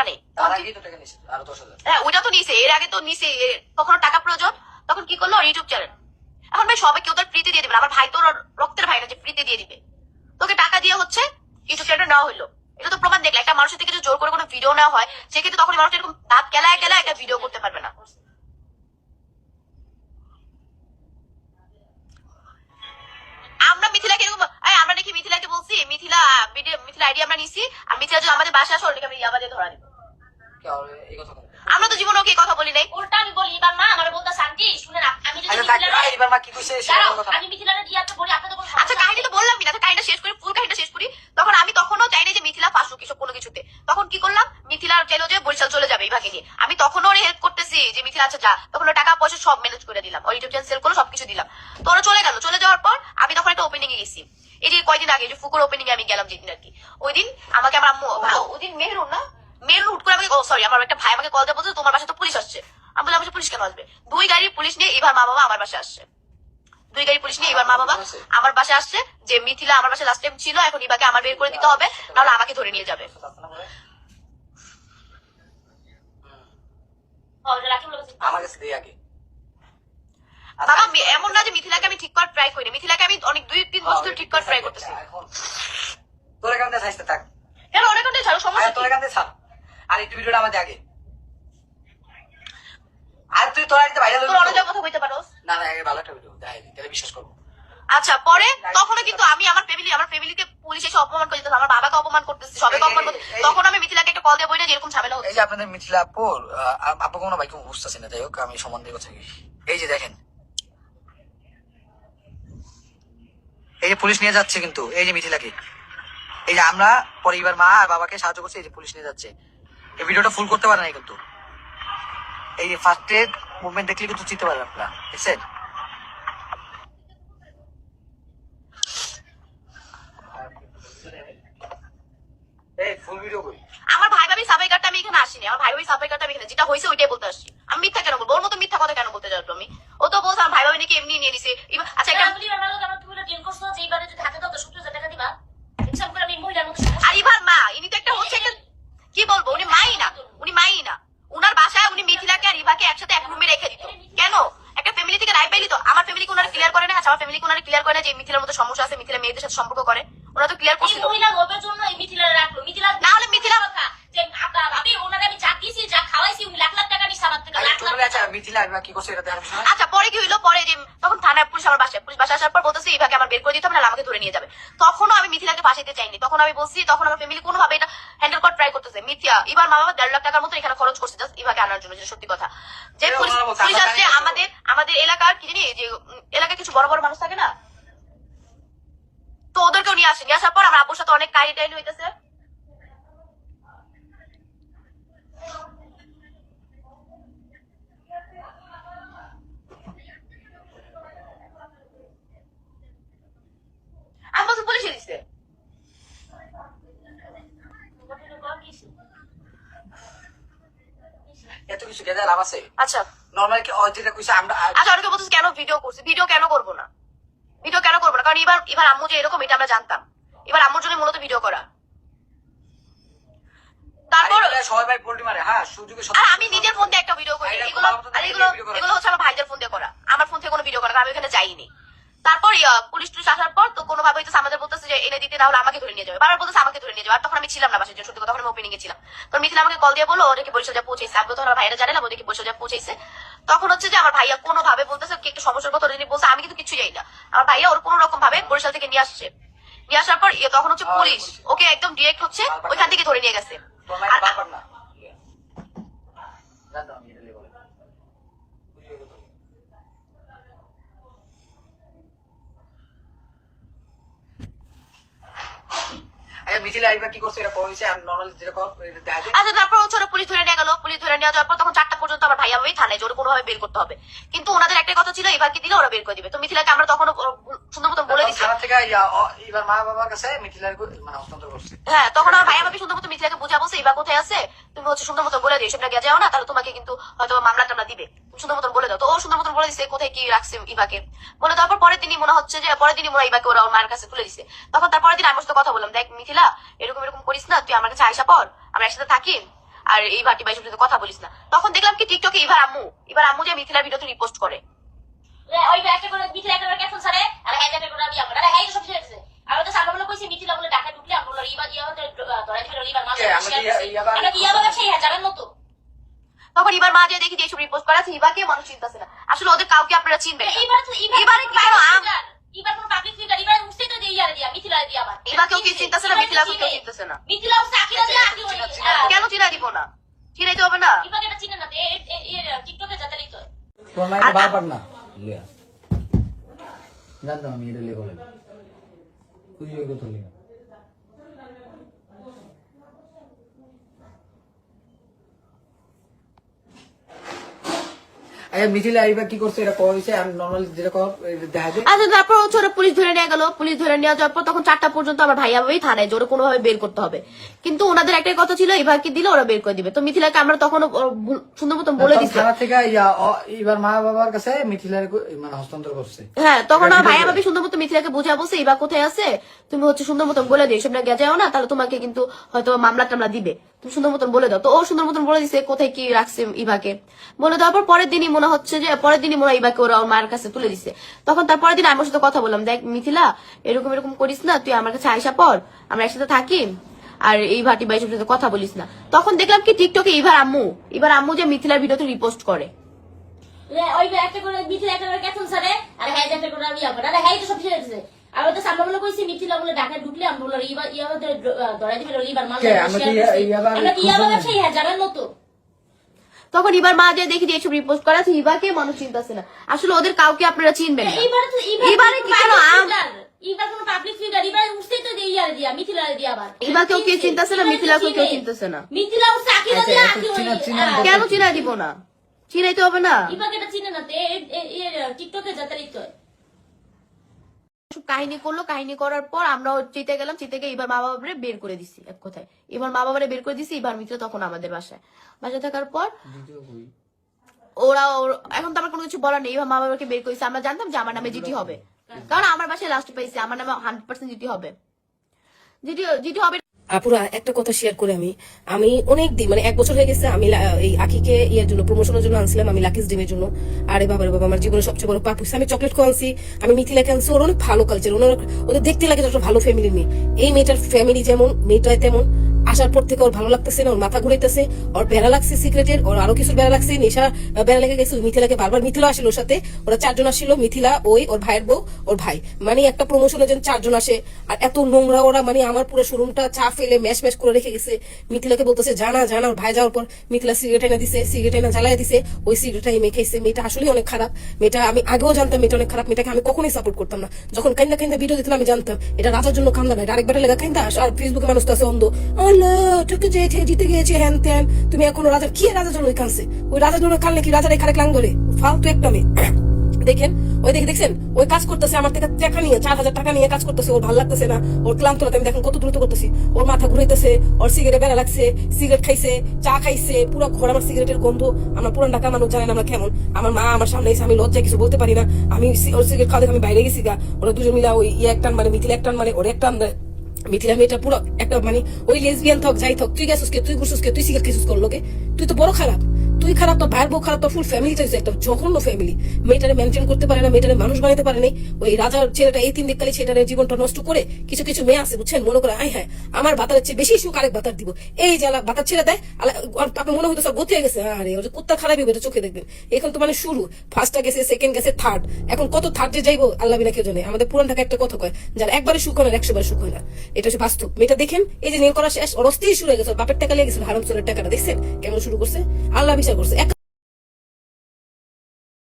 টাকা নেই তো হ্যাঁ ওইটা তো নিছে এর আগে তো নিছে কখনো টাকা প্রয়োজন তখন কি করল? ইউটিউব চ্যানেল এখন ভাই সবাই কেউ তোর ফ্রিতে দিয়ে দিবে। আমার ভাই তোর রক্তের ভাই না যে ফ্রিতে দিয়ে দিবে। তোকে টাকা দিয়ে হচ্ছে ইউটিউব চ্যানেল নেওয়া হলো এটা তো প্রমাণ দেখলে একটা মানুষের থেকে যদি জোর করে কোনো ভিডিও নেওয়া হয় সেক্ষেত্রে তখন মানুষ এরকম দাঁত কেলায় কেলায় একটা ভিডিও করতে পারবে না। আমরা মিথিলাকে এরকম আমরা নাকি মিথিলাকে বলছি মিথিলা ভিডিও মিথিলা আইডি আমরা নিছি আর মিথিলা যদি আমাদের বাসায় আসো ওটাকে আমি আমাদের ধরা দিব। আমরা তো জীবনে ওকে কথা বলি নাই? উল্টা আমি বলি এবার মা আমার বলতে শান্তি শুনে না আমি যদি আচ্ছা এবার মা কি কইছে আমি মিথিলারে দিয়ে একটা বলি আপনাদের আচ্ছা কাহিনী তো বললাম না কাহিনীটা শেষ করি ফুল কাহিনীটা শেষ করি। তখন আমি তখনও চাই যে মিথিলা ফাঁসুক এসব কোনো কিছুতে। তখন কি করলাম? মিথিলা চাইলো যে বরিশাল চলে যাবে এই ভাগে নিয়ে। আমি তখনও ওর হেল্প করতেছি যে মিথিলা আচ্ছা যা। তখন টাকা পয়সা সব ম্যানেজ করে দিলাম। ওর ইউটিউব চ্যানেল সেল করে সবকিছু দিলাম। তো ওরা চলে গেল। চলে যাওয়ার পর আমি তখন একটা ওপেনিং এ গেছি। এই যে কয়দিন আগে যে ফুকুর ওপেনিং এ আমি গেলাম যেদিন আর কি। ওই দিন আমাকে আমার আম্মু ওই দিন মেহরুন না? মেহরুন হুট করে আমাকে ও সরি আমার একটা ভাই আমাকে কল দিয়ে বলছে তোমার বাসায় তো পুলিশ আসছে। আমি বললাম "আমার পুলিশ কেন আসবে? দুই গাড়ির পুলিশ নিয়ে এবার মা বাবা আমার বাসায় আসছে। দুই গাড়ি পুলিশ নিয়ে এবার মা বাবা আমার বাসায় আসছে। যে মিথিলা আমার বাসায় লাস্ট টাইম ছিল এখন ইবাকে আমার বের করে দিতে হবে নাহলে আমাকে ধরে নিয়ে যাবে। আমার কাছে দিয়ে আগে। বাবা এমন না যে মিথিলাকে আমি ঠিক করার ট্রাই করিনি। মিথিলাকে আমি অনেক দুই তিন বছর ঠিক করার ট্রাই করতেছি। তোর এখান থেকে থাক কেন অনেক ঘন্টায় ছাড়ো সমস্যা আরে তোর কি? এখান থেকে ছাড় আর একটু ভিডিওটা আমাদের আগে। আর তুই তোর ভাইরাল তোর কথা বলতে পারো। না না আগে ভালো একটা ভিডিও দেখাই দিই তাহলে বিশ্বাস করব। আচ্ছা পরে তখনও কিন্তু আমি আমার ফ্যামিলি আমার ফ্যামিলিকে পুলিশ এসে অপমান করে দিতেছে আমার বাবাকে অপমান করতেছে সবাইকে অপমান করতে এই- তখন আমি মিথিলাকে একটা কল দিয়ে বলি না যে এরকম ঝামেলা এই যে আপনাদের মিথিলা আপু কোনো বুঝতেছে না যাই হোক আমি সমান দিয়ে কথা। এই যে দেখেন। এই যে পুলিশ নিয়ে যাচ্ছে কিন্তু এই যে মিথিলাকে। এই যে আমরা পরিবার মা আর বাবাকে সাহায্য করছি এই যে পুলিশ নিয়ে যাচ্ছে। এই ভিডিওটা ফুল করতে পারে না কিন্তু। এই ফার্স্ট এড মুভমেন্ট দেখলে কিন্তু চিনতে পারেন আপনারা আসছি। আমি মিথ্যা কেন বলব? ওর মতো মিথ্যা কথা কেন বলতে যাব আমি ও তো বলছে আমার ভাই ভাবি নাকি এমনি নিয়ে নিছে এবার- আচ্ছা একটা আমি বলি, আমার লোক আমার তুমি ওটা deal করছ যে এইবারে যদি হাতে দাও তো 70,000 টাকা দিবা। হিসাব করে আমি এই মহিলার মতো সমস্যা- আর ইভার মা ইনি তো একটা হচ্ছে একটা কি বলব উনি মাই না উনি মাই না উনার বাসায় উনি মিথিলাকে আর ইভাকে একসাথে এক রুমে রেখে দিত কেন একটা ফ্যামিলি থেকে রায় পাইলি তো আমার ফ্যামিলিকে ওনারা আচ্ছা আমার ওনারা ক্লিয়ার করে না যে মিথিলার মতো সমস্যা আছে মিথিলা মেয়েদের সাথে সম্পর্ক করে। ওরা তো ক্লিয়ার এই করছিল মহিলা জন্য এই মিথিলারে রাখল। মিথিলা- না হলে মিথিলা- কথা, যে ওনারে আমি যা দিছি, যা খাওয়াইছি, উনি লাখ লাখ টাকা নিছে আমার থেকে, লাখ লাখ আচ্ছা মিথিলা কি করছে এটা দেখার বিষয়? আচ্ছা পরে কি হইল? পরে যে তখন থানায় পুলিশ আমার বাসায় পুলিশ বাসায় আসার পর বলতেছে ইভাকে আমার বের করে দিতে হবে না আমাকে ধরে নিয়ে যাবে। তখনও আমি মিথিলাকে বাসাইতে চাইনি। তখন আমি বলছি তখন আমার ফ্যামিলি কোনোভাবে এটা হ্যান্ডেল করার ট্রাই করতেছে। মিথিয়া এবার মা বাবা দেড় লাখ টাকার মতো এখানে খরচ করছে জাস্ট ইভাকে আনার জন্য যেটা সত্যি কথা। যে পুলিশ আসছে আমাদের আমাদের এলাকার কি জানি যে এলাকায় কিছু বড় বড় মানুষ থাকে না? তো ওদেরকেও নিয়ে আসে নিয়ে আসার পর আমার আব্বুর সাথে অনেক কাহিনী টাইনি হইতেছে আমি বলছি পুলিশে দিচ্ছে এত কিছু গেজা লাভ আছে? আচ্ছা। নর্মালি কি যেটা কইছে আমরা আচ্ছা অনেকে বলতেছে কেন ভিডিও করছি? ভিডিও কেন করব না? ভিডিও কেন করব না? কারণ এবার এবার আম্মু যে এরকম এটা আমরা জানতাম। এবার আম্মুর জন্য মূলত ভিডিও করা। তারপর সবাই ভাই পোল্ট্রি মারে হ্যাঁ সুযোগে আর আমি নিজের ফোন দিয়ে একটা ভিডিও করি। এগুলো আর এগুলো এগুলো হচ্ছে আমার ভাইদের ফোন দিয়ে করা। আমার ফোন থেকে কোনো ভিডিও করা আমি ওখানে যাইনি। তারপর পুলিশ টুলিশ আসার পর তো কোনো ভাবে হইতেছে আমাদের বলতেছে যে এনে দিতে না হলে আমাকে ধরে নিয়ে যাবে। বারবার বলতেছে আমাকে ধরে নিয়ে যাবে। আর তখন আমি ছিলাম না বাসায় যে সত্যি কথা তখন আমি ওপেনিং এ ছিলাম। তো মিথিলা আমাকে কল দিয়ে বলল ওদেরকে বরিশাল যা পৌঁছেছে আমি তখন আমার ভাইরা জানে না ওদেরকে বরিশাল যা পৌঁছেছে তখন হচ্ছে যে আমার ভাইয়া কোনো ভাবে বলতেছে কি একটু সমস্যার কথা ওদের বলছে? আমি কিন্তু কিছু যাই না। আমার ভাইয়া ওর কোনো রকম ভাবে বরিশাল থেকে নিয়ে আসছে। নিয়ে আসার পর ইয়ে, তখন হচ্ছে পুলিশ ওকে একদম ডিরেক্ট হচ্ছে ওইখান থেকে ধরে নিয়ে গেছে তোর নাই আর- ব্যাপার না জানতাম আমি এটা বলে আচ্ছা আইবা কি করছে এটা কইছে আর নরমালি যেটা দেখা যায়। আচ্ছা তারপর হচ্ছে পুলিশ ধরে নিয়ে গেল। পুলিশ ধরে নিয়ে যাওয়ার পর তখন চারটা পর্যন্ত আমার ভাইয়া ভাই থানায় যে কোনোভাবে বের করতে হবে। কিন্তু ওনাদের একটা কথা ছিল এবার কি দিলে ওরা বের করে দিবে। তো মিথিলাকে আমরা তখন সুন্দর মতন বলে দিচ্ছি। থেকে এবার মা বাবার কাছে মিথিলার মানে হস্তান্তর করছে। হ্যাঁ তখন আমার ভাইয়া ভাবি সুন্দর মতো মিথিলাকে বুঝা বলছে এবার কোথায় আছে? তুমি হচ্ছে সুন্দর মতন বলে দিও সেটা গিয়ে যাও না তাহলে তোমাকে কিন্তু হয়তো মামলা টামলা দিবে। সুন্দর মতন বলে দাও। তো ও সুন্দর মতন বলে দিছে কোথায় কি রাখছে ইভাকে বলে দেওয়ার পর দিনই মনে হচ্ছে যে পরের দিনই মনে ইভাকে ওরা ওর মায়ের কাছে তুলে দিছে। তখন তারপরের দিন আমি সাথে কথা বললাম দেখ মিথিলা এরকম এরকম করিস না তুই আমার কাছে আয়সা পর আমরা একসাথে থাকি আর এই ভাটি ভাই সাথে কথা বলিস না। তখন দেখলাম কি টিকটকে এবার আম্মু এবার আম্মু যে মিথিলার ভিডিওতে রিপোস্ট করে। ওই একটা করে মিথিলা একটা করে ক্যাপশন ছাড়ে আর হ্যাঁ একটা করে আমি আমরা হ্যাঁ সব শেষ হয়েছে আর সামনে বলে কইছি মিথিলা বলে ঢাকা ঢুকলে আমরা ইবা দিয়া ধরে ফেলে ইবার মাছ আমরা কি? ইয়াবা- আমরা ব্যবসায়ী হ্যাঁ জানেন মতো? তখন এবার মা যে দেখি যে এইসব রিপোস্ট করা আছে ইবাকে মানুষ চিন্তাছে না। আসলে ওদের কাউকে আপনারা চিনবেন এবার তো এবার এবারে কি কেন আম- এবার কোন পাবলিক ফিগার এবার উঠতে তো দিয়ে ইয়ারে দিয়া মিথিলা দিয়া আবার। ইবাকেও কি চিন্তাছে না? মিথিলাকেও কেউ চিন্তাছে না। মিথিলা উঠতে আকিরা দিয়া আকি কেন চিনা দিব না? চিনাইতে হবে না। এবার এটা চিনে না এ এ টিকটকে যাতালি তো তোমার বারবার না। লিয়া। জানতাম আমি এটা বলে। তুই ওই কথা লিয়া মিথিলা এইবার কি করছে এটা কওয়া হয়েছে আমি নর্মালি যেটা কর দেখা যায়। আচ্ছা তারপর হচ্ছে ওরা পুলিশ ধরে নিয়ে গেল পুলিশ ধরে নিয়ে যাওয়ার পর তখন চারটা পর্যন্ত আমার ভাইয়া ভাবেই থানায় যে ওরা কোনোভাবে বের করতে হবে। কিন্তু ওনাদের একটাই কথা ছিল এভাবে দিলে ওরা বের করে দিবে। তো মিথিলাকে আমরা তখন সুন্দর মতন বলে দিচ্ছি থানা থেকে এবার মা বাবার কাছে মিথিলার মানে হস্তান্তর করছে। হ্যাঁ তখন আমার ভাইয়া? ভাবি সুন্দর মতো মিথিলাকে বুঝা বলছে এবার কোথায় আছে? তুমি হচ্ছে সুন্দর মতন বলে দিও সব না না তাহলে তোমাকে কিন্তু হয়তো মামলা টামলা দিবে। তুমি সুন্দর মতন বলে দাও। তো ও সুন্দর মতন বলে দিছে, কোথায় কি রাখছে ইভাকে। বলে দেওয়ার পর পরের দিনই মনে হচ্ছে যে, পরের দিনই মনে ইভাকে ওরা মায়ের কাছে তুলে দিছে। তখন তার পরের দিন আমার সাথে কথা বললাম, দেখ মিথিলা, এরকম এরকম করিস না, তুই আমার কাছে আয়সা পর আমরা একসাথে থাকি, আর এই ভাটি বাইশের সাথে কথা বলিস না। তখন দেখলাম কি টিকটকে এবার আম্মু এবার আম্মু যে মিথিলার ভিডিওতে রিপোস্ট করে। ওই একটা করে মিথিলা একটা করে ক্যাপশন ছাড়ে, আর হ্যাঁ একটা করে আমি আর হ্যাঁ সব শেষ হয়েছে আর ওটা সামনে বলে কইছি মিথিলা বলে ঢাকা ঢুকলে আমরা বলে ইবা ইয়াবা ধরে ফেলে ইবার মাছ আমরা কি ইয়াবা- আমরা কি ইয়াবা ব্যবসায়ী? হ্যাঁ তখন এবার মা যে দেখি এইসব রিপোস্ট করা আছে ইভাকে মানুষ চিন্তাছে না। আসলে ওদের কাউকে আপনারা চিনবেন না। তো কি কেন আম- কোন পাবলিক ফিগার এবার উঠতে তো দিয়ে ইয়ারে দিয়া মিথিলা দিয়া আবার। ইভাকেও কেউ চিন্তাছে না মিথিলাকেও কেউ চিন্তাছে না। মিথিলা আকিরা দিয়া হ্যাঁ। কেন চিনা দিব না? চিনাইতে হবে না। ইবাকে এটা চিনে না তে টিকটকে তো। সব কাহিনী করল কাহিনী করার পর আমরা চিতে গেলাম চিতে গিয়ে এবার মা বাবারে বের করে দিছি এক কথায়। এবার মা বাবারে বের করে দিছি এবার মিত্র তখন আমাদের বাসায়। বাসায় থাকার পর ওরা ওর- এখন তো আমার কোনো কিছু বলার নেই এবার মা বাবাকে বের করেছি। আমরা জানতাম যে আমার নামে জিটি হবে। কারণ আমার বাসায় লাস্ট পাইছি আমার নামে হান্ড্রেড পার্সেন্ট জিটি হবে। জিটি জিটি হবে আপুরা একটা কথা শেয়ার করে আমি। আমি অনেক দিন মানে এক বছর হয়ে গেছে আমি এই আকিকে ইয়ের জন্য প্রমোশনের জন্য আনছিলাম আমি লাকিস ডিমের জন্য। আরে বাবা বাবা, আমার জীবনে সবচেয়ে বড় পাপ। আমি চকলেট খোয়াছি আমি মিথিলাকে আনছি, ওর অনেক ভালো কালচার ওনার ওদের দেখতে লাগে একটা ভালো ফ্যামিলি মেয়ে। এই মেয়েটার ফ্যামিলি যেমন, মেয়েটাই তেমন আসার পর থেকে ওর ভালো লাগতেছে না, ওর মাথা ঘুরাইতেছে, ওর বেড়া লাগছে সিগারেটের ওর আরও কিছু বেড়া লাগছে, নেশা বেড়া লেগে গেছে মিথিলাকে বারবার মিথিলা আসলে ওর সাথে। ওরা চারজন আসছিল, মিথিলা, ওই, ওর ভাইয়ের বউ, ওর ভাই। মানে একটা প্রমোশনের জন্য চারজন আসে। আর এত নোংরা ওরা মানে আমার পুরো শোরুমটা চা ফেলে ম্যাশ ম্যাশ করে রেখে গেছে। মিথিলাকে বলতেছে জানা জানা ওর ভাই যাওয়ার পর মিথিলা সিগারেট এনে দিছে সিগারেট এনে জ্বালাই দিছে। ওই সিগারেটটা এমে খাইছে। মেয়েটা আসলে অনেক খারাপ। মেয়েটা, আমি আগেও জানতাম মেয়েটা অনেক খারাপ। মেয়েটাকে আমি কখনোই সাপোর্ট করতাম না। যখন কান্দা কান্দা ভিডিও দিতাম আমি জানতাম, এটা রাজার জন্য কান্দা না আরেকবার লেগা কান্দা আর ফেসবুকে মানুষ তো আছে অন্ধ। আল্লাহ ঠকে যেয়েছে জিতে গিয়েছে, হ্যান ত্যান, তুমি এখনও রাজার কি রাজার জন্য কানছে ওই রাজার জন্য কানলে কি রাজার এখানে ক্লাং ধরে ফালতু একটা দেখেন, ওই দেখে দেখছেন? ওই কাজ করতেছে, আমার থেকে টাকা নিয়ে, চার হাজার টাকা নিয়ে কাজ করতেছে, ওর ভালো লাগতেছে না, ওর ক্লান্ত আমি দেখেন কত দ্রুত করতেছি। ওর মাথা ঘুরাইতেছে, ওর সিগারেট বেড়া লাগছে সিগারেট খাইছে, চা খাইছে, পুরো ঘর আমার সিগারেটের গন্ধ, আমরা পুরান ঢাকা মানুষ জানেন আমরা কেমন। আমার মা আমার সামনে এসে আমি লজ্জায় কিছু বলতে পারি না। আমি ওর সিগারেট খাওয়া দেখে আমি বাইরে গেছি গা। ওরা দুজন মিলা ওই ইয়ে একটান মানে মিথিলা একটান মানে ওর একটান মিথিলা মেয়েটা পুরো একটা মানে ওই লেসবিয়ান থাক, যাই থাক, তুই গেছিস কে? তুই ঘুরছিস কে? তুই শিখা কিছু করল তুই তো বড় খারাপ। তুই খারাপ, তোর ভাইয়ের বউ খারাপ, তোর ফুল ফ্যামিলি চাইছে একটা জঘন্য ফ্যামিলি মেয়েটারে মেনটেন করতে পারে না, মেয়েটারে মানুষ বানাতে পারে নাই। ওই রাজার ছেলেটা, এই তিন দিককালে ছেলেটার জীবনটা নষ্ট করে কিছু কিছু মেয়ে আছে, বুঝছেন? মনে করে, আয় হ্যাঁ আমার বাতারের চেয়ে বেশি সুখ আরেক বাতার দিব। এই যে বাতার ছেড়ে দেয়, আর মনে হতো সব গতি হয়ে গেছে। আরে ওটা কুত্তা খারাপই হবে চোখে দেখবেন। এখন তো মানে শুরু। ফার্স্টটা গেছে সেকেন্ড গেছে থার্ড এখন কত থার্ড যে যাইবো, আল্লাহ বিনা কেউ জানে। আমাদের পুরান ঢাকা একটা কথা কয়, যার একবারে সুখ হয় না একশো বার সুখ হয় না। এটা হচ্ছে বাস্তব। মেয়েটা দেখেন, এই যে নেল করা শেষ, ওর অস্থির শুরু হয়ে গেছে বাপের টাকা লেগে গেছে হারাম চোরের টাকাটা, দেখছেন? কেমন শুরু করছে? আল্লাহ বিচার করছে।